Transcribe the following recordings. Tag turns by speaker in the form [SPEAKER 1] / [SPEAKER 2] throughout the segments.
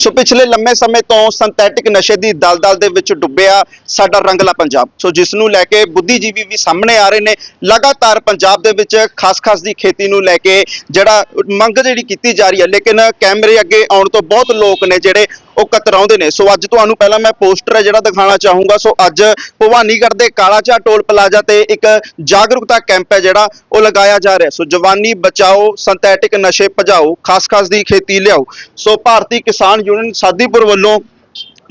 [SPEAKER 1] So ਪਿਛਲੇ ਲੰਮੇ ਸਮੇਂ ਤੋਂ ਸਿੰਥੈਟਿਕ ਨਸ਼ੇ ਦੀ ਦਲਦਲ ਦੇ ਵਿੱਚ ਡੁੱਬਿਆ ਸਾਡਾ ਰੰਗਲਾ ਪੰਜਾਬ। ਸੋ ਜਿਸ ਨੂੰ ਲੈ ਕੇ ਬੁੱਧੀਜੀਵੀ ਵੀ ਸਾਹਮਣੇ ਆ ਰਹੇ ਨੇ, ਲਗਾਤਾਰ ਪੰਜਾਬ ਦੇ ਵਿੱਚ ਖਾਸ-ਖਾਸ ਦੀ ਖੇਤੀ ਨੂੰ ਲੈ ਕੇ ਜਿਹੜਾ ਮੰਗ ਜਿਹੜੀ ਕੀਤੀ ਜਾ ਰਹੀ ਹੈ, ਲੇਕਿਨ ਕੈਮਰੇ ਅੱਗੇ ਆਉਣ ਤੋਂ ਬਹੁਤ ਲੋਕ ਨੇ ਜਿਹੜੇ ਉਹ ਕਤਰਾਉਂਦੇ ਨੇ। ਸੋ ਅੱਜ ਤੁਹਾਨੂੰ ਪਹਿਲਾਂ ਮੈਂ ਪੋਸਟਰ ਹੈ ਜਿਹੜਾ ਦਿਖਾਉਣਾ ਚਾਹੂੰਗਾ। ਸੋ ਅੱਜ ਭਵਾਨੀਗੜ੍ਹ ਦੇ ਕਾਲਾਚਾ ਟੋਲ ਪਲਾਜ਼ਾ ਤੇ ਇੱਕ ਜਾਗਰੂਕਤਾ ਕੈਂਪ ਹੈ ਜਿਹੜਾ ਉਹ ਲਗਾਇਆ ਜਾ ਰਿਹਾ। ਸੋ ਜਵਾਨੀ ਬਚਾਓ ਸਿੰਥੈਟਿਕ ਨਸ਼ੇ ਭਜਾਓ, ਖਾਸ-ਖਾਸ ਦੀ ਖੇਤੀ ਲਿਆਓ। ਸੋ ਭਾਰਤੀ ਕਿਸਾਨ ਯੂਨੀਅਨ ਸਾਦੀਪੁਰ ਵੱਲੋਂ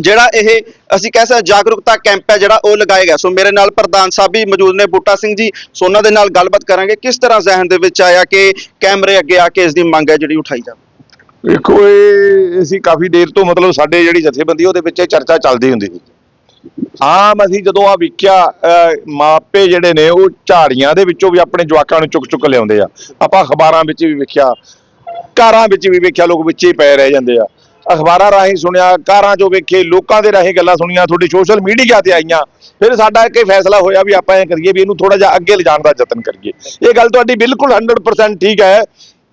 [SPEAKER 1] ਜਿਹੜਾ ਇਹ, ਅਸੀਂ ਕਹਿ ਸਕਦੇ ਜਾਗਰੂਕਤਾ ਕੈਂਪ ਹੈ ਜਿਹੜਾ ਉਹ ਲਗਾਇਆ ਗਿਆ। ਸੋ ਮੇਰੇ ਨਾਲ ਪ੍ਰਧਾਨ ਸਾਹਿਬ ਵੀ ਮੌਜੂਦ ਨੇ, ਬੂਟਾ ਸਿੰਘ ਜੀ। ਸੋ ਉਹਨਾਂ ਦੇ ਨਾਲ ਗੱਲਬਾਤ ਕਰਾਂਗੇ। ਕਿਸ ਤਰ੍ਹਾਂ ਜ਼ਿਹਨ ਦੇ ਵਿੱਚ ਆਇਆ ਕਿ ਕੈਮਰੇ ਅੱਗੇ ਆ ਕੇ ਇਸ ਦੀ ਮੰਗ ਹੈ ਜਿਹੜੀ ਉਠਾਈ ਜਾਵੇ?
[SPEAKER 2] ਵੇਖੋ ਇਹ ਅਸੀਂ ਕਾਫੀ ਦੇਰ ਤੋਂ ਮਤਲਬ ਸਾਡੇ ਜਿਹੜੀ ਜਥੇਬੰਦੀ ਉਹਦੇ ਵਿੱਚ ਇਹ ਚਰਚਾ ਚੱਲਦੀ ਹੁੰਦੀ ਸੀ। ਆਮ ਅਸੀਂ ਜਦੋਂ ਆ ਵੇਖਿਆ ਮਾਪੇ ਜਿਹੜੇ ਨੇ, ਉਹ ਝਾੜੀਆਂ ਦੇ ਵਿੱਚੋਂ ਵੀ ਆਪਣੇ ਜਵਾਕਾਂ ਨੂੰ ਚੁੱਕ ਚੁੱਕ ਲਿਆਉਂਦੇ ਆ। ਆਪਾਂ ਅਖਬਾਰਾਂ ਵਿੱਚ ਵੀ ਵੇਖਿਆ ਘਰਾਂ ਵਿੱਚ ਵੀ ਵੇਖਿਆ, ਲੋਕ ਵਿੱਚੇ ਹੀ ਪਏ ਰਹਿ ਜਾਂਦੇ ਆ। ਅਖਬਾਰਾਂ ਰਾਹੀਂ ਸੁਣਿਆ, ਕਾਰਾਂ 'ਚੋਂ ਵੇਖੇ, ਲੋਕਾਂ ਦੇ ਰਾਹੀਂ ਗੱਲਾਂ ਸੁਣੀਆਂ, ਤੁਹਾਡੀ ਸੋਸ਼ਲ ਮੀਡੀਆ ਤੇ ਆਈਆਂ। ਫਿਰ ਸਾਡਾ ਇੱਕ ਇਹ ਫੈਸਲਾ ਹੋਇਆ ਵੀ ਆਪਾਂ ਇਹ ਕਰੀਏ ਵੀ ਇਹਨੂੰ ਥੋੜਾ ਜਿਹਾ ਅੱਗੇ ਲਿਜਾਣ ਦਾ ਯਤਨ ਕਰੀਏ। ਇਹ ਗੱਲ ਤੁਹਾਡੀ ਬਿਲਕੁਲ 100% ਠੀਕ ਹੈ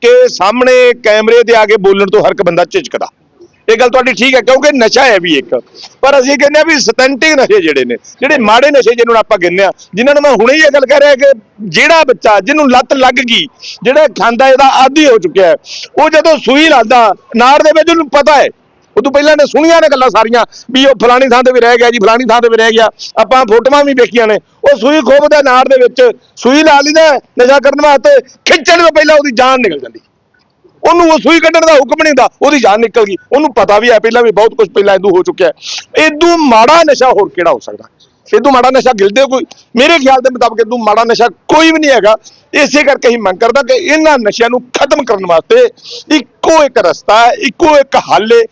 [SPEAKER 2] ਕਿ ਸਾਹਮਣੇ ਕੈਮਰੇ ਤੇ ਆ ਕੇ ਬੋਲਣ ਤੋਂ ਹਰ ਇੱਕ ਬੰਦਾ ਝਿਜਕਦਾ। ਇਹ ਗੱਲ ਤੁਹਾਡੀ ਠੀਕ ਹੈ, ਕਿਉਂਕਿ ਨਸ਼ਾ ਹੈ ਵੀ ਇੱਕ। ਪਰ ਅਸੀਂ ਕਹਿੰਦੇ ਆ ਵੀ ਸਟੈਂਟਿੰਗ ਨਸ਼ੇ ਜਿਹੜੇ ਨੇ, ਜਿਹੜੇ ਮਾੜੇ ਨਸ਼ੇ ਜਿਹਨੂੰ ਆਪਾਂ ਕਹਿੰਦੇ ਆ, ਜਿਨ੍ਹਾਂ ਨੂੰ ਮੈਂ ਹੁਣੇ ਹੀ ਇਹ ਗੱਲ ਕਹਿ ਰਿਹਾ ਕਿ ਜਿਹੜਾ ਬੱਚਾ, ਜਿਹਨੂੰ ਲੱਤ ਲੱਗ ਗਈ, ਜਿਹੜਾ ਖਾਂਦਾ ਇਹਦਾ ਆਦੀ ਹੋ ਚੁੱਕਿਆ ਹੈ, ਉਹ ਜਦੋਂ ਸੂਈ ਲਾਦਾ ਨਾੜ ਦੇ ਵਿੱਚ ਉਹਨੂੰ ਪਤਾ ਹੈ। ਉਹ ਤੋਂ ਪਹਿਲਾਂ ਨੇ ਸੁਣੀਆਂ ਨੇ ਗੱਲਾਂ ਸਾਰੀਆਂ, ਵੀ ਉਹ ਫਲਾਣੀ ਥਾਂ ਤੇ ਵੀ ਰਹਿ ਗਿਆ ਜੀ, ਫਲਾਣੀ ਥਾਂ ਤੇ ਵੀ ਰਹਿ ਗਿਆ। ਆਪਾਂ ਫੋਟੋਆਂ ਵੀ ਵੇਖੀਆਂ ਨੇ, ਉਹ ਸੂਈ ਖੋਬਦਾ ਨਾੜ ਦੇ ਵਿੱਚ, ਸੂਈ ਲਾ ਲਈਦਾ ਨਸ਼ਾ ਕਰਨ ਵਾਸਤੇ, ਖਿੱਚਣ ਤੋਂ ਪਹਿਲਾਂ ਉਹਦੀ ਜਾਨ ਨਿਕਲ ਜਾਂਦੀ। ਉਹਨੂੰ ਉਹ ਸੂਈ ਕੱਢਣ ਦਾ ਹੁਕਮ ਨਹੀਂ ਦਾ ਉਹਦੀ ਜਾਨ ਨਿਕਲ ਗਈ। ਉਹਨੂੰ ਪਤਾ ਵੀ ਹੈ ਪਹਿਲਾਂ ਵੀ ਬਹੁਤ ਕੁਝ ਪਹਿਲਾਂ ਇਦੋਂ ਹੋ ਚੁੱਕਿਆ ਹੈ। ਇਦੋਂ ਮਾੜਾ ਨਸ਼ਾ ਹੋਰ ਕਿਹੜਾ ਹੋ ਸਕਦਾ? ਇਦੋਂ ਮਾੜਾ ਨਸ਼ਾ ਗਿਲਦੇ ਕੋਈ? ਮੇਰੇ ਖਿਆਲ ਦੇ ਮੁਤਾਬਕ ਇਦੋਂ ਮਾੜਾ ਨਸ਼ਾ ਕੋਈ ਵੀ ਨਹੀਂ ਹੈਗਾ। ਇਸੇ ਕਰਕੇ ਹੀ ਮੰਗ ਕਰਦਾ ਕਿ ਇਹਨਾਂ ਨਸ਼ਿਆਂ ਨੂੰ ਖਤਮ ਕਰਨ ਵਾਸਤੇ ਇੱਕੋ ਇੱਕ ਰਸਤਾ ਹੈ, ਇੱਕੋ ਇੱਕ ਹੱਲ ਹੈ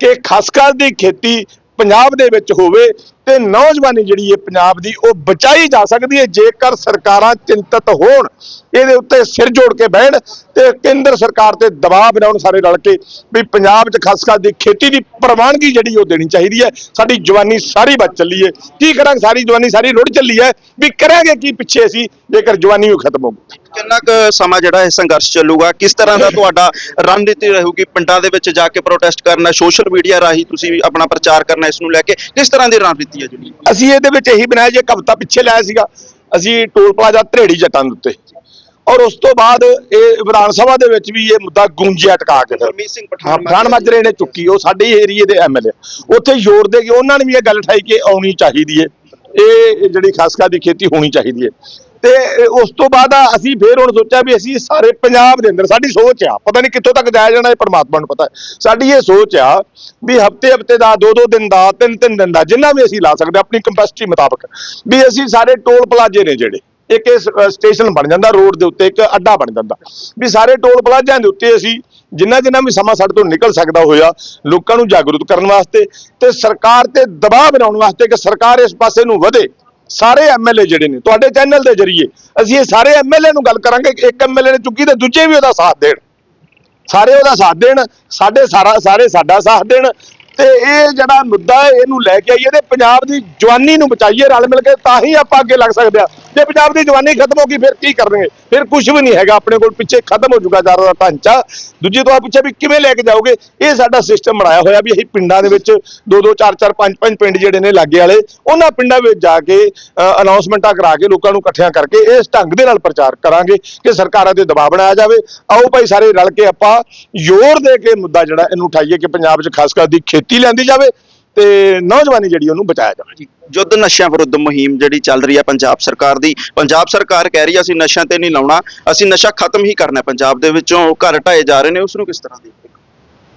[SPEAKER 2] ਕਿ ਖਸਖਸ ਦੀ ਖੇਤੀ ਪੰਜਾਬ ਦੇ ਵਿੱਚ ਹੋਵੇ ਤੇ ਨੌਜਵਾਨੀ ਜਿਹੜੀ ਹੈ ਪੰਜਾਬ ਦੀ, ਉਹ ਬਚਾਈ ਜਾ ਸਕਦੀ ਹੈ ਜੇਕਰ ਸਰਕਾਰਾਂ ਚਿੰਤਤ ਹੋਣ। ਇਹਦੇ ਉੱਤੇ ਸਿਰ ਜੋੜ ਕੇ ਬਹਿਣ ਤੇ ਕੇਂਦਰ ਸਰਕਾਰ ਤੇ ਦਬਾਅ ਬਣਾਉਣ ਸਾਰੇ ਰਲ ਕੇ ਵੀ ਪੰਜਾਬ 'ਚ ਖਸਖਸ ਦੀ ਖੇਤੀ ਦੀ ਪ੍ਰਵਾਨਗੀ ਜਿਹੜੀ ਉਹ ਦੇਣੀ ਚਾਹੀਦੀ ਹੈ। ਸਾਡੀ ਜਵਾਨੀ ਸਾਰੀ ਬਚ ਚੱਲੀ ਹੈ। ਕੀ ਕਰਾਂਗੇ? ਸਾਰੀ ਜਵਾਨੀ ਸਾਰੀ ਰੁੜ ਚੱਲੀ ਹੈ। ਵੀ ਕਰਾਂਗੇ ਕੀ ਪਿੱਛੇ ਅਸੀਂ, ਜੇਕਰ ਜਵਾਨੀ ਉਹ ਖਤਮ ਹੋ ਗਈ
[SPEAKER 1] ਕਿੰਨਾ ਕੁ ਸਮਾਂ ਜਿਹੜਾ ਇਹ ਸੰਘਰਸ਼ ਚੱਲੂਗਾ? ਕਿਸ ਤਰ੍ਹਾਂ ਦਾ ਤੁਹਾਡਾ ਰਣਨੀਤੀ ਰਹੂਗੀ? ਪਿੰਡਾਂ ਦੇ ਵਿੱਚ ਜਾ ਕੇ ਪ੍ਰੋਟੈਸਟ ਕਰਨਾ ਸੋਸ਼ਲ ਮੀਡੀਆ ਰਾਹੀਂ ਤੁਸੀਂ ਆਪਣਾ ਪ੍ਰਚਾਰ ਕਰਨਾ, ਇਸ ਨੂੰ ਲੈ ਕੇ ਕਿਸ ਤਰ੍ਹਾਂ ਦੀ ਰਣਨੀਤੀ ਹੈ ਜਿਹੜੀ
[SPEAKER 2] ਅਸੀਂ ਇਹਦੇ ਵਿੱਚ ਇਹੀ ਬਣਾਇਆ ਜੇ ਕਵਿਤਾ ਪਿੱਛੇ ਲਾਇਆ ਸੀਗਾ ਅਸੀਂ ਟੋਲ ਪਲਾਜ਼ਾ ਧਰੇੜੀ ਜੱਟਾਂ ਦੇ ਉੱਤੇ। ਔਰ ਉਸ ਤੋਂ ਬਾਅਦ ਇਹ ਵਿਧਾਨ ਸਭਾ ਦੇ ਵਿੱਚ ਵੀ ਇਹ ਮੁੱਦਾ ਗੂੰਜਿਆ ਟਕਾ ਕੇ ਫਿਰ।
[SPEAKER 1] ਗੁਰਮੀਤ ਸਿੰਘ ਪਠਾਨ
[SPEAKER 2] ਮਾਜਰੇ ਨੇ ਚੁੱਕੀ ਉਹ ਸਾਡੇ ਏਰੀਏ ਦੇ ਐਮਐਲਏ ਉੱਥੇ ਜ਼ੋਰ ਦੇ ਕੇ ਉਹਨਾਂ ਨੇ ਵੀ ਇਹ ਗੱਲ ਠਾਈ ਕਿ ਆਉਣੀ ਚਾਹੀਦੀ ਹੈ ਇਹ ਜਿਹੜੀ ਖਾਸਕਾ ਦੀ ਖੇਤੀ ਹੋਣੀ ਚਾਹੀਦੀ ਹੈ ਤੇ ਉਸ ਤੋਂ ਬਾਅਦ ਅਸੀਂ ਫੇਰ ਹੁਣ ਸੋਚਿਆ ਵੀ ਅਸੀਂ ਸਾਰੇ ਪੰਜਾਬ ਦੇ ਅੰਦਰ, ਸਾਡੀ ਸੋਚ ਆ, ਪਤਾ ਨਹੀਂ ਕਿੱਥੋਂ ਤੱਕ ਜਾਇਆ ਜਾਣਾ ਇਹ ਪਰਮਾਤਮਾ ਨੂੰ ਪਤਾ। ਸਾਡੀ ਇਹ ਸੋਚ ਆ ਵੀ ਹਫ਼ਤੇ ਹਫ਼ਤੇ ਦਾ ਦੋ ਦੋ ਦਿਨ ਦਾ ਤਿੰਨ ਤਿੰਨ ਦਿਨ ਦਾ, ਜਿੰਨਾ ਵੀ ਅਸੀਂ ਲਾ ਸਕਦੇ ਆਪਣੀ ਕੰਪੈਸਿਟੀ ਮੁਤਾਬਕ, ਵੀ ਅਸੀਂ ਸਾਰੇ ਟੋਲ ਪਲਾਜ਼ੇ ਨੇ ਜਿਹੜੇ, ਇੱਕ ਇਹ ਸਟੇਸ਼ਨ ਬਣ ਜਾਂਦਾ ਰੋਡ ਦੇ ਉੱਤੇ, ਇੱਕ ਅੱਡਾ ਬਣ ਜਾਂਦਾ। ਵੀ ਸਾਰੇ ਟੋਲ ਪਲਾਜ਼ਿਆਂ ਦੇ ਉੱਤੇ ਅਸੀਂ ਜਿੰਨਾ ਜਿੰਨਾ ਵੀ ਸਮਾਂ ਸਾਡੇ ਤੋਂ ਨਿਕਲ ਸਕਦਾ ਹੋਇਆ, ਲੋਕਾਂ ਨੂੰ ਜਾਗਰੂਕ ਕਰਨ ਵਾਸਤੇ ਤੇ ਸਰਕਾਰ ਤੇ ਦਬਾਅ ਬਣਾਉਣ ਵਾਸਤੇ ਕਿ ਸਰਕਾਰ ਇਸ ਪਾਸੇ ਨੂੰ ਵਧੇ। ਸਾਰੇ ਐਮਐਲਏ ਜਿਹੜੇ ਨੇ, ਤੁਹਾਡੇ ਚੈਨਲ ਦੇ ਜ਼ਰੀਏ, ਅਸੀਂ ਇਹ ਸਾਰੇ ਐਮਐਲਏ ਨੂੰ ਗੱਲ ਕਰਾਂਗੇ ਕਿ ਇੱਕ ਐਮਐਲਏ ਨੇ ਚੁੱਕੀ ਤੇ ਦੂਜੇ ਵੀ ਉਹਦਾ ਸਾਥ ਦੇਣ। ਸਾਰੇ ਉਹਦਾ ਸਾਥ ਦੇਣ, ਸਾਡੇ ਸਾਰਾ, ਸਾਰੇ ਸਾਡਾ ਸਾਥ ਦੇਣ। ਤੇ ਇਹ ਜਿਹੜਾ ਮੁੱਦਾ ਇਹਨੂੰ ਲੈ ਕੇ ਆਈਏ ਤੇ ਪੰਜਾਬ ਦੀ ਜਵਾਨੀ ਨੂੰ ਬਚਾਈਏ, ਰਲ ਮਿਲ ਕੇ ਤਾਂ ਹੀ ਆਪਾਂ ਅੱਗੇ ਲੱਗ ਸਕਦੇ ਆ ਜੇ ਪੰਜਾਬ ਦੀ ਜਵਾਨੀ ਖਤਮ ਹੋ ਗਈ, ਫਿਰ ਕੀ ਕਰਨਗੇ? ਫਿਰ ਕੁਝ ਵੀ ਨਹੀਂ ਹੈਗਾ, ਆਪਣੇ ਕੋਲ ਪਿੱਛੇ ਖਤਮ ਹੋ ਜਾਊਗਾ ਜ਼ਿਆਦਾ ਦਾ ਢਾਂਚਾ। ਦੂਜੀ ਤੋਂ ਆ ਪਿੱਛੇ ਵੀ ਕਿਵੇਂ ਲੈ ਕੇ ਜਾਓਗੇ? ਇਹ ਸਾਡਾ ਸਿਸਟਮ ਬਣਾਇਆ ਹੋਇਆ ਵੀ ਅਸੀਂ ਪਿੰਡਾਂ ਦੇ ਵਿੱਚ ਦੋ ਦੋ, ਚਾਰ ਚਾਰ, ਪੰਜ ਪੰਜ ਪਿੰਡ ਜਿਹੜੇ ਨੇ ਲਾਗੇ ਵਾਲੇ, ਉਹਨਾਂ ਪਿੰਡਾਂ ਵਿੱਚ ਜਾ ਕੇ ਅਨਾਉਂਸਮੈਂਟਾਂ ਕਰਾ ਕੇ ਲੋਕਾਂ ਨੂੰ ਇਕੱਠਿਆਂ ਕਰਕੇ ਇਸ ਢੰਗ ਦੇ ਨਾਲ ਪ੍ਰਚਾਰ ਕਰਾਂਗੇ ਕਿ ਸਰਕਾਰਾਂ ਤੇ ਦਬਾਅ ਬਣਾਇਆ ਜਾਵੇ। ਆਓ ਭਾਈ ਸਾਰੇ ਰਲ ਕੇ ਆਪਾਂ ਜ਼ੋਰ ਦੇ ਕੇ ਮੁੱਦਾ ਜਿਹੜਾ ਇਹਨੂੰ ਉਠਾਈਏ ਕਿ ਪੰਜਾਬ 'ਚ ਖਾਸ ਕਰ ਦੀ ਖੇਤੀ ਲੈਂਦੀ ਜਾਵੇ। ਤੇ ਨੌਜਵਾਨੀ ਜਿਹੜੀ ਉਹਨੂੰ ਬਚਾਇਆ ਜਾਵੇ।
[SPEAKER 1] ਯੁੱਧ ਨਸ਼ਿਆਂ ਵਿਰੁੱਧ ਮੁਹਿੰਮ ਜਿਹੜੀ ਚੱਲ ਰਹੀ ਹੈ ਪੰਜਾਬ ਸਰਕਾਰ ਦੀ। ਪੰਜਾਬ ਸਰਕਾਰ ਕਹਿ ਰਹੀ ਹੈ ਅਸੀਂ ਨਸ਼ਿਆਂ ਤੇ ਨਹੀਂ ਲਾਉਣਾ ਅਸੀਂ ਨਸ਼ਾ ਖਤਮ ਹੀ ਕਰਨਾ ਪੰਜਾਬ ਦੇ ਵਿੱਚੋਂ ਘਰ ਢਾਏ ਜਾ ਰਹੇ ਨੇ ਉਸ ਨੂੰ ਕਿਸ ਤਰ੍ਹਾਂ ਦੀ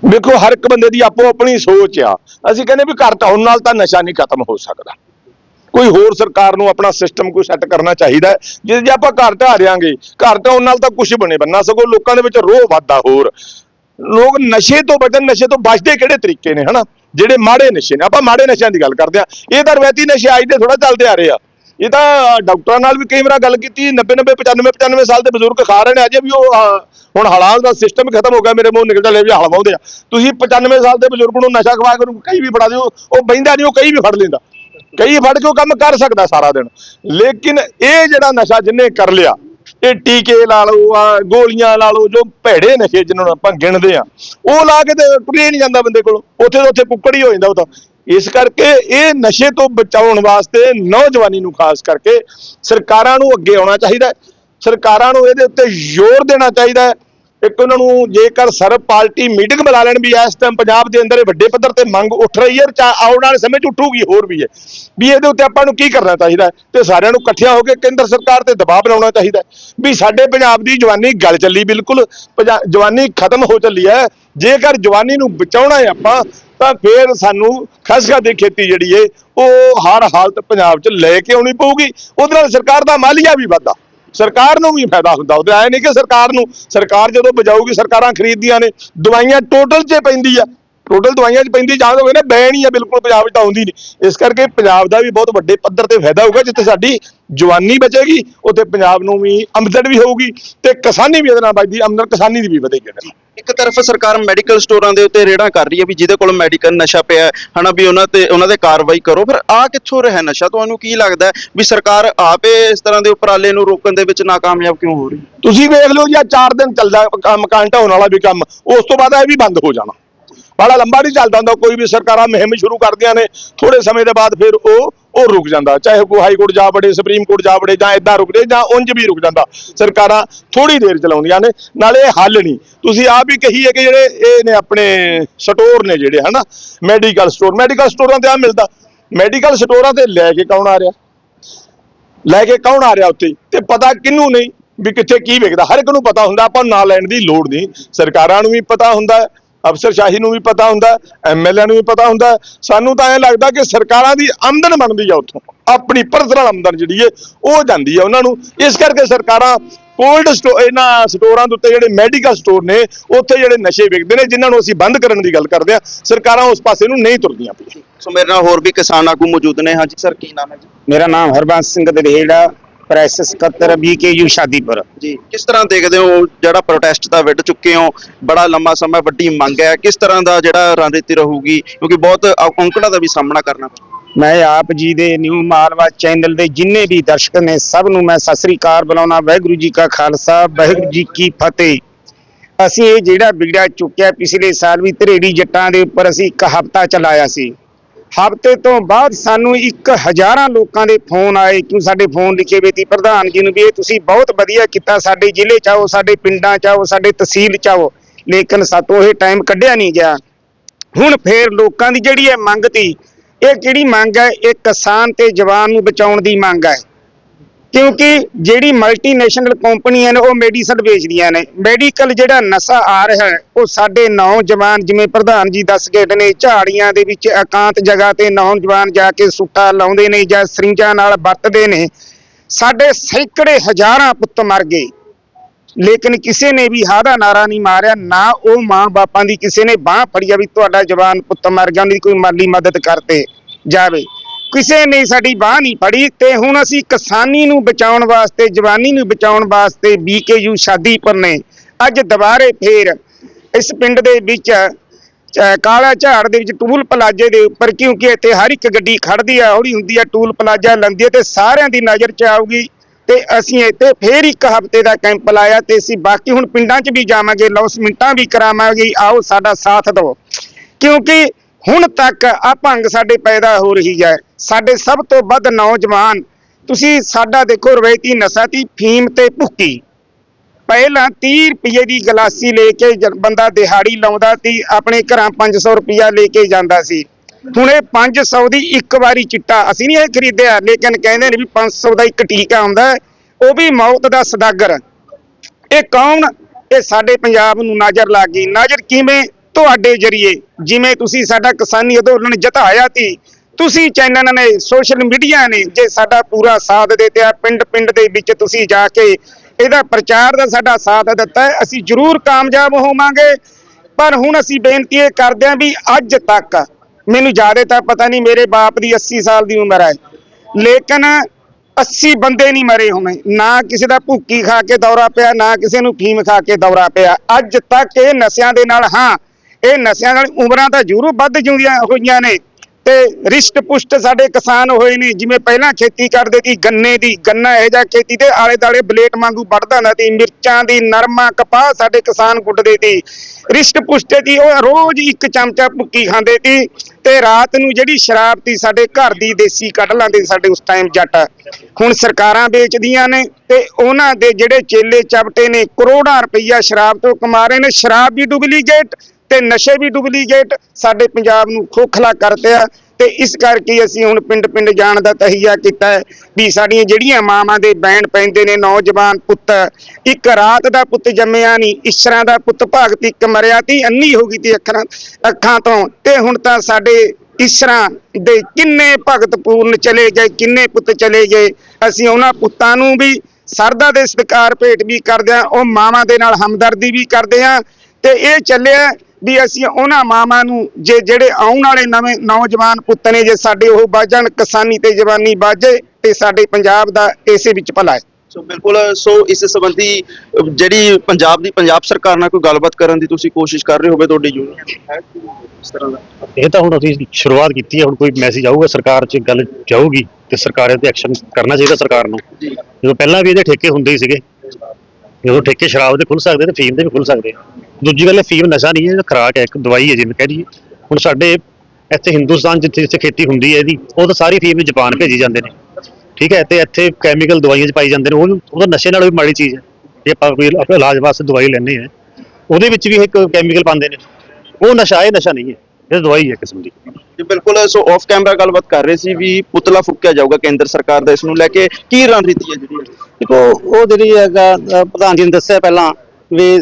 [SPEAKER 2] ਵੇਖੋ ਹਰ ਇੱਕ ਬੰਦੇ ਦੀ ਆਪੋ ਆਪਣੀ ਸੋਚ ਆ। ਅਸੀਂ ਕਹਿੰਦੇ ਵੀ ਘਰ ਢਾਉਣ ਨਾਲ ਤਾਂ ਨਸ਼ਾ ਨਹੀਂ ਖਤਮ ਹੋ ਸਕਦਾ। ਕੋਈ ਹੋਰ ਸਰਕਾਰ ਨੂੰ ਆਪਣਾ ਸਿਸਟਮ ਕੋਈ ਸੈੱਟ ਕਰਨਾ ਚਾਹੀਦਾ। ਜੇ ਜੇ ਆਪਾਂ ਘਰ ਢਾ ਦਿਆਂਗੇ ਘਰ ਢਾਉਣ ਨਾਲ ਤਾਂ ਕੁਝ ਬਣੇ ਬੰਨਾ ਸਗੋਂ ਲੋਕਾਂ ਦੇ ਵਿੱਚ ਰੋਹ ਵੱਧਦਾ ਹੋਰ। ਲੋਕ ਨਸ਼ੇ ਤੋਂ ਬਚਣ, ਨਸ਼ੇ ਤੋਂ ਬਚਦੇ ਕਿਹੜੇ ਤਰੀਕੇ ਨੇ, ਹਨਾ? ਜਿਹੜੇ ਮਾੜੇ ਨਸ਼ੇ ਨੇ। ਆਪਾਂ ਮਾੜੇ ਨਸ਼ਿਆਂ ਦੀ ਗੱਲ ਕਰਦੇ ਆ ਇਹ ਤਾਂ ਰਵਾਇਤੀ ਨਸ਼ੇ ਅੱਜ ਦੇ ਥੋੜਾ ਚੱਲਦੇ ਆ ਰਹੇ ਆ। ਇਹ ਤਾਂ ਡਾਕਟਰਾਂ ਨਾਲ ਵੀ ਕਈ ਵਾਰ ਗੱਲ ਕੀਤੀ 90 90 95 95 ਸਾਲ ਦੇ ਬਜ਼ੁਰਗ ਖਾ ਰਹੇ ਨੇ। ਅਜੇ ਵੀ ਉਹ ਹੁਣ ਹਾਲਾਤ ਦਾ ਸਿਸਟਮ ਖਤਮ ਹੋ ਗਿਆ, ਮੇਰੇ ਮੂੰਹ ਨਿਕਲਦਾ ਚੱਲੇ ਵੀ ਹਲ ਵਾਉਂਦੇ ਆ। ਤੁਸੀਂ 95 ਸਾਲ ਦੇ ਬਜ਼ੁਰਗ ਨੂੰ ਨਸ਼ਾ ਖਵਾ ਕੇ ਉਹਨੂੰ ਕਈ ਵੀ ਫੜਾ ਦਿਓ, ਉਹ ਬਹਿੰਦਾ ਨਹੀਂ, ਉਹ ਕਈ ਵੀ ਫੜ ਲੈਂਦਾ। ਕਈ ਫੜ ਕੇ ਉਹ ਕੰਮ ਕਰ ਸਕਦਾ ਸਾਰਾ ਦਿਨ। ਲੇਕਿਨ ਇਹ ਜਿਹੜਾ ਨਸ਼ਾ ਜਿੰਨੇ ਕਰ ਲਿਆ ਇਹ ਟੀਕੇ ਲਾ ਲਓ, ਆ ਗੋਲੀਆਂ ਲਾ ਲਓ, ਜੋ ਭੈੜੇ ਨਸ਼ੇ ਜਿਹਨਾਂ ਨੂੰ ਆਪਾਂ ਗਿਣਦੇ ਆ, ਉਹ ਲਾ ਕੇ ਤੇ ਟੁਰਿਆ ਨਹੀਂ ਜਾਂਦਾ ਬੰਦੇ ਕੋਲ, ਉੱਥੇ ਉੱਥੇ ਕੁੱਕੜ ਹੀ ਹੋ ਜਾਂਦਾ ਉਹ ਤਾਂ। ਇਸ ਕਰਕੇ ਇਹ ਨਸ਼ੇ ਤੋਂ ਬਚਾਉਣ ਵਾਸਤੇ ਨੌਜਵਾਨੀ ਨੂੰ ਖਾਸ ਕਰਕੇ ਸਰਕਾਰਾਂ ਨੂੰ ਅੱਗੇ ਆਉਣਾ ਚਾਹੀਦਾ ਸਰਕਾਰਾਂ ਨੂੰ ਇਹਦੇ ਉੱਤੇ ਜ਼ੋਰ ਦੇਣਾ ਚਾਹੀਦਾ ਹੈ। ਇੱਕ ਉਹਨਾਂ ਨੂੰ ਜੇਕਰ ਸਰਬ ਪਾਰਟੀ ਮੀਟਿੰਗ ਬੁਲਾ ਲੈਣ ਵੀ ਇਸ ਟਾਈਮ ਪੰਜਾਬ ਦੇ ਅੰਦਰ ਇਹ ਵੱਡੇ ਪੱਧਰ ਤੇ ਮੰਗ ਉੱਠ ਰਹੀ ਹੈ ਚਾ ਆਉਣ ਵਾਲੇ ਸਮੇਂ 'ਚ ਉੱਠੂਗੀ, ਹੋਰ ਵੀ ਹੈ। ਵੀ ਇਹਦੇ ਉੱਤੇ ਆਪਾਂ ਨੂੰ ਕੀ ਕਰਨਾ ਚਾਹੀਦਾ ਹੈ? ਤੇ ਸਾਰਿਆਂ ਨੂੰ ਇਕੱਠਿਆਂ ਹੋ ਕੇ ਕੇਂਦਰ ਸਰਕਾਰ ਤੇ ਦਬਾਅ ਬਣਾਉਣਾ ਚਾਹੀਦਾ ਵੀ ਸਾਡੇ ਪੰਜਾਬ ਦੀ ਜਵਾਨੀ ਗਲ ਚੱਲੀ ਬਿਲਕੁਲ, ਪੰਜਾ- ਜਵਾਨੀ ਖਤਮ ਹੋ ਚੱਲੀ ਹੈ। ਜੇਕਰ ਜਵਾਨੀ ਨੂੰ ਬਚਾਉਣਾ ਹੈ ਆਪਾਂ, ਤਾਂ ਫਿਰ ਸਾਨੂੰ ਖਸਖਾ ਦੀ ਖੇਤੀ ਜਿਹੜੀ ਏ ਉਹ ਹਰ ਹਾਲਤ ਪੰਜਾਬ 'ਚ ਲੈ ਕੇ ਆਉਣੀ ਪਊਗੀ। ਉਹਦੇ ਨਾਲ ਸਰਕਾਰ ਦਾ ਮਾਲੀਆ ਵੀ ਵਾਧਾ। ਸਰਕਾਰ ਨੂੰ ਵੀ ਫਾਇਦਾ ਹੁੰਦਾ। ਉਹਦੇ ਐ ਨਹੀਂ ਕਿ ਸਰਕਾਰ ਨੂੰ। ਸਰਕਾਰ ਜਦੋਂ ਬਜਾਊਗੀ ਸਰਕਾਰਾਂ ਖਰੀਦਦੀਆਂ ਨੇ, ਦਵਾਈਆਂ ਟੋਟਲ 'ਚ ਪੈਂਦੀ ਆ। ਟੋਟਲ ਦਵਾਈਆਂ 'ਚ ਪੈਂਦੀ ਜਾਂ ਤਾਂ ਕਹਿੰਦੇ ਬੈਨ ਹੀ ਆ ਬਿਲਕੁਲ ਪੰਜਾਬ 'ਚ ਤਾਂ ਆਉਂਦੀ ਨਹੀਂ। ਇਸ ਕਰਕੇ ਪੰਜਾਬ ਦਾ ਵੀ ਬਹੁਤ ਵੱਡੇ ਪੱਧਰ ਤੇ ਫਾਇਦਾ ਹੋਊਗਾ ਜਿੱਥੇ ਸਾਡੀ ਜਵਾਨੀ ਬਚੇਗੀ ਉੱਥੇ ਪੰਜਾਬ ਨੂੰ ਵੀ ਆਮਦਨ ਵੀ ਹੋਊਗੀ ਤੇ ਕਿਸਾਨੀ ਵੀ ਇਹਦੇ ਨਾਲ ਬਚਦੀ ਆਮਦਨ ਕਿਸਾਨੀ ਦੀ ਵੀ ਵਧੇਗੀ।
[SPEAKER 1] ਇੱਕ ਤਰਫ ਸਰਕਾਰ ਮੈਡੀਕਲ ਸਟੋਰਾਂ ਦੇ ਉੱਤੇ ਰੇਡਾਂ ਕਰ ਰਹੀ ਹੈ ਵੀ ਜਿਹਦੇ ਕੋਲ ਮੈਡੀਕਲ ਨਸ਼ਾ ਪਿਆ ਹਨਾ ਵੀ ਉਹਨਾਂ ਤੇ ਉਹਨਾਂ ਦੇ ਕਾਰਵਾਈ ਕਰੋ। ਫਿਰ ਆ ਕਿੱਥੋਂ ਰਿਹਾ ਨਸ਼ਾ? ਤੁਹਾਨੂੰ ਕੀ ਲੱਗਦਾ ਵੀ ਸਰਕਾਰ ਆਪੇ ਇਸ ਤਰ੍ਹਾਂ ਦੇ ਉਪਰਾਲੇ ਨੂੰ ਰੋਕਣ ਦੇ ਵਿੱਚ ਨਾਕਾਮਯਾਬ ਕਿਉਂ ਹੋ ਰਹੀ
[SPEAKER 2] ਤੁਸੀਂ ਵੇਖ ਲਓ ਜੀ ਆਹ ਚਾਰ ਦਿਨ ਚੱਲਦਾ ਕੰਮ ਮਕਾਨ ਢਾਉਣ ਵਾਲਾ ਵੀ ਕੰਮ ਉਸ ਤੋਂ ਬਾਅਦ ਇਹ ਵੀ ਬੰਦ ਹੋ ਜਾਣਾ। ਬੜਾ ਲੰਬਾ ਨਹੀਂ ਚੱਲਦਾ ਹੁੰਦਾ, ਕੋਈ ਵੀ ਸਰਕਾਰਾਂ ਮੁਹਿੰਮ ਸ਼ੁਰੂ ਕਰਦੀਆਂ ਨੇ ਥੋੜੇ ਸਮੇਂ ਦੇ ਬਾਅਦ ਫਿਰ ਉਹ ਉਹ ਰੁਕ ਜਾਂਦਾ, ਚਾਹੇ ਉਹ ਹਾਈ ਕੋਰਟ ਜਾ ਵੜੇ ਸੁਪਰੀਮ ਕੋਰਟ ਜਾ ਵੜੇ, ਜਾਂ ਇਦਾਂ ਰੁਕ ਜਾਂ ਉਂਝ ਵੀ ਰੁਕ ਜਾਂਦਾ, ਸਰਕਾਰਾਂ ਥੋੜੀ ਦੇਰ ਚਲਾਉਂਦੀਆਂ ਨੇ, ਨਾਲੇ ਇਹ ਹੱਲ ਨਹੀਂ। ਤੁਸੀਂ ਆਪ ਵੀ ਕਹੀਏ ਕਿ ਜਿਹੜੇ ਇਹ ਨੇ ਆਪਣੇ ਸਟੋਰ ਨੇ ਜਿਹੜੇ, ਹਨਾ ਮੈਡੀਕਲ ਸਟੋਰ ਮੈਡੀਕਲ ਸਟੋਰਾਂ ਤੇ ਆ ਮਿਲਦਾ ਮੈਡੀਕਲ ਸਟੋਰਾਂ ਤੇ ਲੈ ਕੇ ਕੌਣ ਆ ਰਿਹਾ? ਲੈ ਕੇ ਕੌਣ ਆ ਰਿਹਾ ਉੱਥੇ? ਤੇ ਪਤਾ ਕਿਹਨੂੰ ਨਹੀਂ ਵੀ ਕਿੱਥੇ ਕੀ ਵਿਕਦਾ, ਹਰ ਇੱਕ ਨੂੰ ਪਤਾ ਹੁੰਦਾ, ਆਪਾਂ ਨਾ ਲੈਣ ਦੀ ਲੋੜ ਨਹੀਂ, ਸਰਕਾਰਾਂ ਨੂੰ ਵੀ ਪਤਾ ਹੁੰਦਾ ਹੈ, ਅਫਸਰਸ਼ਾਹੀ ਨੂੰ ਵੀ ਪਤਾ ਹੁੰਦਾ ਐਮਐਲਏ ਨੂੰ ਵੀ ਪਤਾ ਹੁੰਦਾ। ਸਾਨੂੰ ਤਾਂ ਐਂ ਲੱਗਦਾ ਕਿ ਸਰਕਾਰਾਂ ਦੀ ਆਮਦਨ ਬਣਦੀ ਆ ਉੱਥੋਂ। ਆਪਣੀ ਪਰਸਨਲ ਆਮਦਨ ਜਿਹੜੀ ਹੈ ਉਹ ਜਾਂਦੀ ਹੈ ਉਹਨਾਂ ਨੂੰ। ਇਸ ਕਰਕੇ ਸਰਕਾਰਾਂ ਕੋਲਡ ਸਟੋ ਇਹਨਾਂ ਸਟੋਰਾਂ ਦੇ ਉੱਤੇ ਜਿਹੜੇ ਮੈਡੀਕਲ ਸਟੋਰ ਨੇ ਉੱਥੇ ਜਿਹੜੇ ਨਸ਼ੇ ਵਿਕਦੇ ਨੇ ਜਿਨ੍ਹਾਂ ਨੂੰ ਅਸੀਂ ਬੰਦ ਕਰਨ ਦੀ ਗੱਲ ਕਰਦੇ ਆ ਸਰਕਾਰਾਂ ਉਸ ਪਾਸੇ ਨੂੰ ਨਹੀਂ ਤੁਰਦੀਆਂ ਪਈਆਂ।
[SPEAKER 1] ਸੋ ਮੇਰੇ ਨਾਲ ਹੋਰ ਵੀ ਕਿਸਾਨ ਆਗੂ ਮੌਜੂਦ ਨੇ। ਹਾਂਜੀ ਸਰ ਕੀ ਨਾਮ ਹੈ ਜੀ?
[SPEAKER 3] ਮੇਰਾ ਨਾਮ ਹਰਬੰਸ ਸਿੰਘ ਦਦੇੜਾ ਪ੍ਰੈਸ ਸਕੱਤਰ ਬੀਕੇਯੂ ਸ਼ਾਦੀਪੁਰ।
[SPEAKER 1] ਜੀ ਕਿਸ ਤਰ੍ਹਾਂ ਦੇਖਦੇ ਹੋ ਜਿਹੜਾ ਪ੍ਰੋਟੈਸਟ ਦਾ ਵਿੱਢ ਚੁੱਕੇ ਹੋ? ਬੜਾ ਲੰਮਾ ਸਮਾਂ ਵੱਡੀ ਮੰਗ ਹੈ। ਕਿਸ ਤਰ੍ਹਾਂ ਦਾ ਜਿਹੜਾ ਰਣਨੀਤੀ ਰਹੂਗੀ? ਕਿਉਂਕਿ ਬਹੁਤ ਔਂਕੜਾਂ ਦਾ ਵੀ ਸਾਹਮਣਾ ਕਰਨਾ
[SPEAKER 3] ਮੈਂ ਆਪ ਜੀ ਦੇ ਨਿਊ ਮਾਲਵਾ ਚੈਨਲ ਦੇ ਜਿੰਨੇ ਵੀ ਦਰਸ਼ਕ ਨੇ ਸਭ ਨੂੰ ਮੈਂ ਸਤਿ ਸ੍ਰੀ ਅਕਾਲ ਬੁਲਾਉਣਾ। ਵਾਹਿਗੁਰੂ ਜੀ ਕਾ ਖਾਲਸਾ ਵਾਹਿਗੁਰੂ ਜੀ ਕੀ ਫਤਿਹ। ਅਸੀਂ ਇਹ ਜਿਹੜਾ ਬਿਗੜਾ ਚੁੱਕਿਆ ਪਿਛਲੇ ਸਾਲ ਵੀ ਧਰੇੜੀ ਜੱਟਾਂ ਦੇ ਉੱਪਰ ਅਸੀਂ ਇੱਕ ਹਫਤਾ ਚਲਾਇਆ ਸੀ। ਹਫ਼ਤੇ ਤੋਂ ਬਾਅਦ ਸਾਨੂੰ ਇੱਕ ਹਜ਼ਾਰਾਂ ਲੋਕਾਂ ਦੇ ਫੋਨ ਆਏ। ਕਿਉਂ ਸਾਡੇ ਫੋਨ ਲਿਖੇ ਵੇ ਤੀ, ਪ੍ਰਧਾਨ ਜੀ ਨੂੰ ਵੀ ਇਹ ਤੁਸੀਂ ਬਹੁਤ ਵਧੀਆ ਕੀਤਾ। ਸਾਡੇ ਜ਼ਿਲ੍ਹੇ ਚ ਆਓ, ਸਾਡੇ ਪਿੰਡਾਂ ਚ ਆਓ, ਸਾਡੇ ਤਹਿਸੀਲ ਚ ਆਓ। ਲੇਕਿਨ ਸਾਤੋਂ ਇਹ ਟਾਈਮ ਕੱਢਿਆ ਨਹੀਂ ਗਿਆ। ਹੁਣ ਫੇਰ ਲੋਕਾਂ ਦੀ ਜਿਹੜੀ ਇਹ ਮੰਗ ਤੀ, ਇਹ ਕਿਹੜੀ ਮੰਗ ਹੈ? ਇਹ ਕਿਸਾਨ ਤੇ ਜਵਾਨ ਨੂੰ ਬਚਾਉਣ ਦੀ ਮੰਗ ਹੈ। ਕਿਉਂਕਿ ਜਿਹੜੀ ਮਲਟੀਨੈਸ਼ਨਲ ਕੰਪਨੀਆਂ ਨੇ, ਉਹ ਮੈਡੀਸਨ ਵੇਚਦੀਆਂ ਨੇ। ਮੈਡੀਕਲ ਜਿਹੜਾ ਨਸ਼ਾ ਆ ਰਿਹਾ ਉਹ ਸਾਡੇ ਨੌਜਵਾਨ, ਜਿਵੇਂ ਪ੍ਰਧਾਨ ਜੀ ਦੱਸ ਗਏ ਨੇ, ਝਾੜੀਆਂ ਦੇ ਵਿੱਚ ਇਕਾਂਤ ਜਗ੍ਹਾ ਤੇ ਨੌਜਵਾਨ ਜਾ ਕੇ ਸੁੱਟਾ ਲਾਉਂਦੇ ਨੇ ਜਾਂ ਸਰਿੰਜਾਂ ਨਾਲ ਵਰਤਦੇ ਨੇ, ਸਾਡੇ ਸੈਂਕੜੇ ਹਜ਼ਾਰਾਂ ਪੁੱਤ ਮਰ ਗਏ। ਲੇਕਿਨ ਕਿਸੇ ਨੇ ਵੀ ਹਾਦਾ ਨਾਰਾ ਨਹੀਂ ਮਾਰਿਆ, ਨਾ ਉਹ ਮਾਂ ਬਾਪਾਂ ਦੀ ਕਿਸੇ ਨੇ ਬਾਹ ਫੜੀ ਆ ਵੀ ਤੁਹਾਡਾ ਜਵਾਨ ਪੁੱਤ ਮਰ ਗਿਆ, ਉਹਦੀ ਕੋਈ ਮਾਲੀ ਮਦਦ ਕਰਤੇ ਜਾਵੇ। ਕਿਸੇ ਨੇ ਸਾਡੀ ਬਾਹ ਨਹੀਂ ਫੜੀ ਤੇ ਹੁਣ ਅਸੀਂ ਕਿਸਾਨੀ ਨੂੰ ਬਚਾਉਣ ਵਾਸਤੇ, ਜਵਾਨੀ ਨੂੰ ਬਚਾਉਣ ਵਾਸਤੇ ਬੀਕੇਯੂ ਸ਼ਾਦੀਪੁਰ ਨੇ ਅੱਜ ਦੁਬਾਰੇ ਫੇਰ ਇਸ ਪਿੰਡ ਦੇ ਵਿੱਚ ਕਾਲਾ ਝਾੜ ਦੇ ਵਿੱਚ ਟੂਲ ਪਲਾਜੇ ਦੇ ਉੱਪਰ, ਕਿਉਂਕਿ ਇੱਥੇ ਹਰ ਇੱਕ ਗੱਡੀ ਖੜਦੀ ਆ, ਹੌਲੀ ਹੁੰਦੀ ਆ, ਟੂਲ ਪਲਾਜਾ ਲੰਦੀ ਆ ਤੇ ਸਾਰਿਆਂ ਦੀ ਨਜ਼ਰ 'ਚ ਆਊਗੀ ਤੇ ਅਸੀਂ ਇੱਥੇ ਫੇਰ ਇੱਕ ਹਫ਼ਤੇ ਦਾ ਕੈਂਪ ਲਾਇਆ ਤੇ ਅਸੀਂ ਬਾਕੀ ਹੁਣ ਪਿੰਡਾਂ 'ਚ ਵੀ ਜਾਵਾਂਗੇ ਲੌਸਮੈਂਟਾਂ ਵੀ ਕਰਾਵਾਂਗੇ, ਆਓ ਸਾਡਾ ਸਾਥ ਦਿਓ। ਕਿਉਂਕਿ ਹੁਣ ਤੱਕ ਆ ਭੰਗ ਸਾਡੇ ਪੈਦਾ ਹੋ ਰਹੀ ਹੈ। ਸਾਡੇ ਸਭ ਤੋਂ ਵੱਧ ਨੌਜਵਾਨ, ਤੁਸੀਂ ਸਾਡਾ ਦੇਖੋ ਰਵਾਇਤੀ ਨਸ਼ਾ ਤੀ, ਫੀਮ ਤੇ ਭੁੱਕੀ। ਪਹਿਲਾਂ 30 ਰੁਪਏ ਦੀ ਗਲਾਸੀ ਲੈ ਕੇ ਬੰਦਾ ਦਿਹਾੜੀ ਲਾਉਂਦਾ ਸੀ ਆਪਣੇ ਘਰਾਂ 500 ਰੁਪਿਆ ਲੈ ਕੇ ਜਾਂਦਾ ਸੀ। ਹੁਣ ਇਹ 500 ਦੀ ਇੱਕ ਵਾਰੀ ਚਿੱਟਾ ਅਸੀਂ ਨਹੀਂ ਇਹ ਖਰੀਦਿਆ, ਲੇਕਿਨ ਕਹਿੰਦੇ ਨੇ ਵੀ 500 ਦਾ ਇੱਕ ਟੀਕਾ ਹੁੰਦਾ ਉਹ ਵੀ ਮੌਤ ਦਾ ਸਦਾਗਰ। ਇਹ ਕੌਣ? ਇਹ ਸਾਡੇ ਪੰਜਾਬ ਨੂੰ ਨਜ਼ਰ ਲੱਗ ਗਈ। ਨਜ਼ਰ ਕਿਵੇਂ ਤੁਹਾਡੇ ਜਰੀਏ, ਜਿਵੇਂ ਤੁਸੀਂ ਸਾਡਾ ਕਿਸਾਨੀ ਅੰਦੋਲਨ ਜਤਾਇਆ ਸੀ, ਤੁਸੀਂ ਚੈਨਲ ਨੇ, ਸੋਸ਼ਲ ਮੀਡੀਆ ਨੇ, ਜੇ ਸਾਡਾ ਪੂਰਾ ਸਾਥ ਦਿੱਤੇ ਆ ਪਿੰਡ ਪਿੰਡ ਦੇ ਵਿੱਚ ਤੁਸੀਂ ਜਾ ਕੇ ਇਹਦਾ ਪ੍ਰਚਾਰ ਦਾ ਸਾਡਾ ਸਾਥ ਦਿੱਤਾ ਅਸੀਂ ਜ਼ਰੂਰ ਕਾਮਯਾਬ ਹੋਵਾਂਗੇ। ਪਰ ਹੁਣ ਅਸੀਂ ਬੇਨਤੀ ਇਹ ਕਰਦੇ ਹਾਂ ਵੀ ਅੱਜ ਤੱਕ, ਮੈਨੂੰ ਜ਼ਿਆਦਾ ਤਾਂ ਪਤਾ ਨਹੀਂ, ਮੇਰੇ ਬਾਪ ਦੀ 80 ਸਾਲ ਦੀ ਉਮਰ ਹੈ, ਲੇਕਿਨ 80 ਬੰਦੇ ਨਹੀਂ ਮਰੇ ਹੋਣੇ, ਨਾ ਕਿਸੇ ਦਾ ਭੁੱਕੀ ਖਾ ਕੇ ਦੌਰਾ ਪਿਆ, ਨਾ ਕਿਸੇ ਨੂੰ ਫੀਮ ਖਾ ਕੇ ਦੌਰਾ ਪਿਆ। ਅੱਜ ਤੱਕ ਇਹ ਨਸ਼ਿਆਂ ਦੇ ਨਾਲ, ਹਾਂ ਇਹ ਨਸ਼ਿਆਂ ਨਾਲ ਉਮਰਾਂ ਤਾਂ ਜ਼ਰੂਰ ਵੱਧ ਜੁੰਦੀਆਂ ਹੋਈਆਂ ਨੇ। ਤੇ ਰਿਸ਼ਟ ਪੁਸ਼ਟ ਸਾਡੇ ਕਿਸਾਨ ਹੋਏ ਨੇ, ਜਿਵੇਂ ਪਹਿਲਾਂ ਖੇਤੀ ਕਰਦੇ ਸੀ, ਗੰਨੇ ਦੀ, ਗੰਨਾ ਇਹ ਜਿਹਾ ਖੇਤੀ ਤੇ ਆਲੇ ਦਾਲੇ ਬਲੇਟ ਵਾਂਗੂ ਵੱਢਦਾ ਹੁੰਦਾ ਸੀ, ਮਿਰਚਾਂ ਦੀ, ਨਰਮਾ, ਕਪਾਹ ਸਾਡੇ ਕਿਸਾਨ ਕੁੱਟਦੇ ਸੀ। ਰਿਸ਼ਟ ਪੁਸ਼ਟ ਦੀ ਉਹ ਰੋਜ਼ ਇੱਕ ਚਮਚਾ ਭੁੱਕੀ ਖਾਂਦੇ ਸੀ ਤੇ ਰਾਤ ਨੂੰ ਜਿਹੜੀ ਸ਼ਰਾਬ ਤੀ ਸਾਡੇ ਘਰ ਦੀ ਦੇਸੀ ਕੱਢ ਲਾਂਦੇ ਸੀ ਸਾਡੇ ਉਸ ਟਾਈਮ ਜੱਟ। ਹੁਣ ਸਰਕਾਰਾਂ ਵੇਚਦੀਆਂ ਨੇ ਤੇ ਉਹਨਾਂ ਦੇ ਜਿਹੜੇ ਚੇਲੇ ਚਪਟੇ ਨੇ, ਕਰੋੜਾਂ ਰੁਪਈਆ ਸ਼ਰਾਬ ਤੋਂ ਕਮਾ ਰਹੇ ਨੇ। ਸ਼ਰਾਬ ਵੀ ਡੁਪਲੀਕੇਟ ਤੇ ਨਸ਼ੇ ਵੀ ਡੁਪਲੀਕੇਟ ਸਾਡੇ ਪੰਜਾਬ ਨੂੰ ਖੋਖਲਾ ਕਰਦੇ ਆ ਤੇ ਇਸ ਕਰਕੇ ਅਸੀਂ ਹੁਣ ਪਿੰਡ-ਪਿੰਡ ਜਾਣ ਦਾ ਤਹੀਆ ਕੀਤਾ ਹੈ ਵੀ ਸਾਡੀਆਂ ਜਿਹੜੀਆਂ ਮਾਵਾਂ ਦੇ ਬੈਣ ਪੈਂਦੇ ਨੇ, ਨੌਜਵਾਨ ਪੁੱਤ, ਇੱਕ ਰਾਤ ਦਾ ਪੁੱਤ ਜੰਮਿਆ ਨਹੀਂ ਇਸ਼ਰਾਂ ਦਾ ਪੁੱਤ ਭਗਤ ਇੱਕ ਮਰਿਆ ਤੀ, ਅੰਨੀ ਹੋ ਗਈ ਤੀ ਅੱਖਾਂ ਅੱਖਾਂ ਤੋਂ। ਤੇ ਹੁਣ ਤਾਂ ਸਾਡੇ ਇਸ਼ਰਾਂ ਦੇ ਕਿੰਨੇ ਭਗਤ ਪੂਰਨ ਚਲੇ ਗਏ, ਕਿੰਨੇ ਪੁੱਤ ਚਲੇ ਗਏ। ਅਸੀਂ ਉਹਨਾਂ ਪੁੱਤਾਂ ਨੂੰ ਵੀ ਸਰਦਾ ਦੇ ਸਤਿਕਾਰ ਭੇਟ ਵੀ ਕਰਦੇ ਆ ਉਹ ਮਾਵਾਂ ਦੇ ਨਾਲ ਹਮਦਰਦੀ ਵੀ ਕਰਦੇ ਆ ਤੇ ਇਹ ਚੱਲਿਆ ਵੀ ਅਸੀਂ ਉਹਨਾਂ ਮਾਵਾਂ ਨੂੰ ਜੇ ਜਿਹੜੇ ਆਉਣ ਵਾਲੇ ਨਵੇਂ ਨੌਜਵਾਨ ਪੁੱਤ ਨੇ ਜੇ ਸਾਡੇ ਉਹ ਬਾਜਣ ਕਿਸਾਨੀ ਤੇ ਜਵਾਨੀ ਬਾਜੇ ਤੇ ਸਾਡੇ ਪੰਜਾਬ ਦਾ ਇਸੇ ਵਿੱਚ ਭਲਾ ਹੈ।
[SPEAKER 1] ਸੋ ਬਿਲਕੁਲ ਸੋ ਇਸ ਸੰਬੰਧੀ ਜਿਹੜੀ ਪੰਜਾਬ ਦੀ ਪੰਜਾਬ ਸਰਕਾਰ ਨਾਲ ਕੋਈ ਗੱਲਬਾਤ ਕਰਨ ਦੀ ਤੁਸੀਂ ਕੋਸ਼ਿਸ਼ ਕਰ ਰਹੇ ਹੋਵੇ ਤੁਹਾਡੀ ਯੂਨੀਅਨ ਹੈ ਇਸ ਤਰ੍ਹਾਂ ਦਾ?
[SPEAKER 4] ਇਹ ਤਾਂ ਹੁਣ ਅਸੀਂ ਸ਼ੁਰੂਆਤ ਕੀਤੀ ਹੈ ਹੁਣ ਕੋਈ ਮੈਸੇਜ ਆਊਗਾ ਸਰਕਾਰ 'ਚ ਗੱਲ ਜਾਊਗੀ ਤੇ ਸਰਕਾਰ ਤੇ ਐਕਸ਼ਨ ਕਰਨਾ ਚਾਹੀਦਾ ਸਰਕਾਰ ਨੂੰ। ਜਦੋਂ ਪਹਿਲਾਂ ਵੀ ਇਹਦੇ ਠੇਕੇ ਹੁੰਦੇ ਹੀ ਸੀਗੇ ਜਦੋਂ ਠੇਕੇ ਸ਼ਰਾਬ ਦੇ ਖੁੱਲ ਸਕਦੇ ਤੇ ਫੀਮ ਦੇ ਵੀ ਖੁੱਲ ਸਕਦੇ ਦੂਜੀ ਗੱਲ ਇਹ ਫੀਮ ਨਸ਼ਾ ਨਹੀਂ ਹੈ, ਇਹ ਖੁਰਾਕ ਹੈ, ਇੱਕ ਦਵਾਈ ਹੈ ਜਿਵੇਂ ਕਹਿ ਦਈਏ। ਹੁਣ ਸਾਡੇ ਇੱਥੇ ਹਿੰਦੁਸਤਾਨ ਜਿੱਥੇ ਜਿੱਥੇ ਖੇਤੀ ਹੁੰਦੀ ਹੈ ਇਹਦੀ, ਉਹ ਤਾਂ ਸਾਰੀ ਫੀਮ ਜਾਪਾਨ ਭੇਜੀ ਜਾਂਦੇ ਨੇ। ਠੀਕ ਹੈ, ਤੇ ਇੱਥੇ ਕੈਮੀਕਲ ਦਵਾਈਆਂ 'ਚ ਪਾਈ ਜਾਂਦੇ ਨੇ, ਉਹ ਉਹ ਨਸ਼ੇ ਨਾਲ ਵੀ ਮਾੜੀ ਚੀਜ਼ ਹੈ। ਜੇ ਆਪਾਂ ਕੋਈ ਆਪਣੇ ਇਲਾਜ ਵਾਸਤੇ ਦਵਾਈ ਲੈਂਦੇ ਆ ਉਹਦੇ ਵਿੱਚ ਵੀ ਇੱਕ ਕੈਮੀਕਲ ਪਾਉਂਦੇ ਨੇ। ਉਹ ਨਸ਼ਾ, ਇਹ ਨਸ਼ਾ ਨਹੀਂ ਹੈ। ਇਹ ਦਵਾਈ ਹੈ ਕਿਸਮ ਦੀ।
[SPEAKER 1] ਜੀ ਬਿਲਕੁਲ ਸੋ ਆਫ ਕੈਮਰਾ ਗੱਲਬਾਤ ਕਰ ਰਹੇ ਸੀ ਵੀ ਪੁਤਲਾ ਫੁੱਕਿਆ ਜਾਊਗਾ ਕੇਂਦਰ ਸਰਕਾਰ ਦਾ ਇਸ ਨੂੰ ਲੈ ਕੇ। ਕੀ ਰਣਨੀਤੀ ਹੈ ਜਿਹੜੀ
[SPEAKER 5] ਦੇਖੋ ਉਹ ਜਿਹੜੀ ਹੈਗਾ ਅ, ਪ੍ਰਧਾਨ ਜੀ ਨੇ ਦੱਸਿਆ ਪਹਿਲਾਂ ਵੀ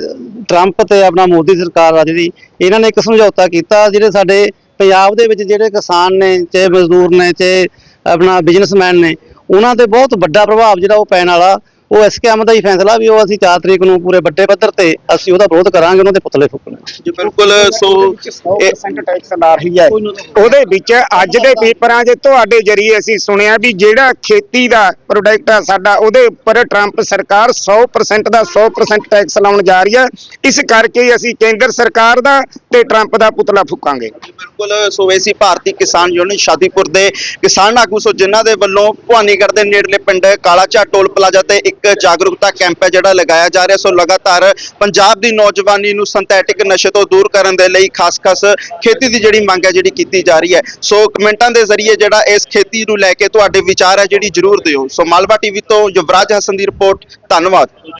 [SPEAKER 5] ਟਰੰਪ ਤੇ ਆਪਣਾ ਮੋਦੀ ਸਰਕਾਰ ਆ ਜਿਹੜੀ ਇਹਨਾਂ ਨੇ ਇੱਕ ਸਮਝੌਤਾ ਕੀਤਾ। ਜਿਹੜੇ ਸਾਡੇ ਪੰਜਾਬ ਦੇ ਵਿੱਚ ਜਿਹੜੇ ਕਿਸਾਨ ਨੇ ਚਾਹੇ ਮਜ਼ਦੂਰ ਨੇ ਚਾਹੇ ਆਪਣਾ ਬਿਜ਼ਨਸਮੈਨ ਨੇ ਉਹਨਾਂ ਤੇ ਬਹੁਤ ਵੱਡਾ ਪ੍ਰਭਾਵ ਜਿਹੜਾ ਉਹ ਪੈਣ ਵਾਲਾ ਉਹ ਐਸਕੇਐਮ ਦਾ ਹੀ ਫੈਸਲਾ ਵੀ ਉਹ ਅਸੀਂ 4 ਤਰੀਕ ਨੂੰ ਪੂਰੇ ਵੱਡੇ ਪੱਧਰ ਤੇ ਅਸੀਂ ਉਹਦਾ ਵਿਰੋਧ ਕਰਾਂਗੇ ਉਹਨਾਂ ਦੇ ਪੁਤਲੇ ਫੂਕਣੇ।
[SPEAKER 1] ਜੀ ਬਿਲਕੁਲ ਸੋ ਇਹ
[SPEAKER 3] 100% ਟੈਕਸ ਲਾ ਰਹੀ ਹੈ। ਉਹਦੇ ਵਿੱਚ ਅੱਜ ਦੇ ਪੇਪਰਾਂ 'ਚ ਤੁਹਾਡੇ ਜਰੀਏ ਅਸੀਂ ਸੁਣਿਆ ਵੀ ਜਿਹੜਾ ਖੇਤੀ ਦਾ ਪ੍ਰੋਡਕਟ ਆ ਸਾਡਾ ਉਹਦੇ ਉੱਪਰ ਟਰੰਪ ਸਰਕਾਰ 100% ਦਾ 100% ਟੈਕਸ ਲਾਉਣ ਜਾ ਰਹੀ ਹੈ। ਇਸ ਕਰਕੇ ਹੀ ਅਸੀਂ ਕੇਂਦਰ ਸਰਕਾਰ ਦਾ ਤੇ ਟਰੰਪ ਦਾ ਪੁਤਲਾ ਫੂਕਾਂਗੇ।
[SPEAKER 1] ਬਿਲਕੁਲ ਸੋ ਇਹ ਸੀ ਭਾਰਤੀ ਕਿਸਾਨ ਯੂਨੀਅਨ ਸ਼ਾਦੀਪੁਰ ਦੇ ਕਿਸਾਨ ਆਗੂ। ਸੋ ਜਿਨ੍ਹਾਂ ਦੇ ਵੱਲੋਂ ਭਵਾਨੀਗੜ੍ਹ ਦੇ ਨੇੜਲੇ ਪਿੰਡ ਕਾਲਾਚਾ ਟੋਲ ਪਲਾਜ਼ਾ ਤੇ ਇੱਕ ਜਾਗਰੂਕਤਾ ਕੈਂਪ ਹੈ ਜਿਹੜਾ ਲਗਾਇਆ ਜਾ ਰਿਹਾ। ਸੋ ਲਗਾਤਾਰ ਪੰਜਾਬ ਦੀ ਨੌਜਵਾਨੀ ਨੂੰ ਸਿੰਥੈਟਿਕ ਨਸ਼ੇ ਤੋਂ ਦੂਰ ਕਰਨ ਦੇ ਲਈ ਖਾਸ-ਖਾਸ ਖੇਤੀ ਦੀ ਜਿਹੜੀ ਮੰਗ ਹੈ, ਜਿਹੜੀ ਕੀਤੀ ਜਾ ਰਹੀ ਹੈ। ਸੋ ਕਮੈਂਟਾਂ ਦੇ ਜ਼ਰੀਏ ਜਿਹੜਾ ਇਸ ਖੇਤੀ ਨੂੰ ਲੈ ਕੇ ਤੁਹਾਡੇ ਵਿਚਾਰ ਹੈ, ਜਿਹੜੀ ਜ਼ਰੂਰ ਦਿਓ। ਸੋ ਮਾਲਵਾ ਟੀਵੀ ਤੋਂ ਯੁਵਰਾਜ ਹਸਨ ਦੀ ਰਿਪੋਰਟ, ਧੰਨਵਾਦ।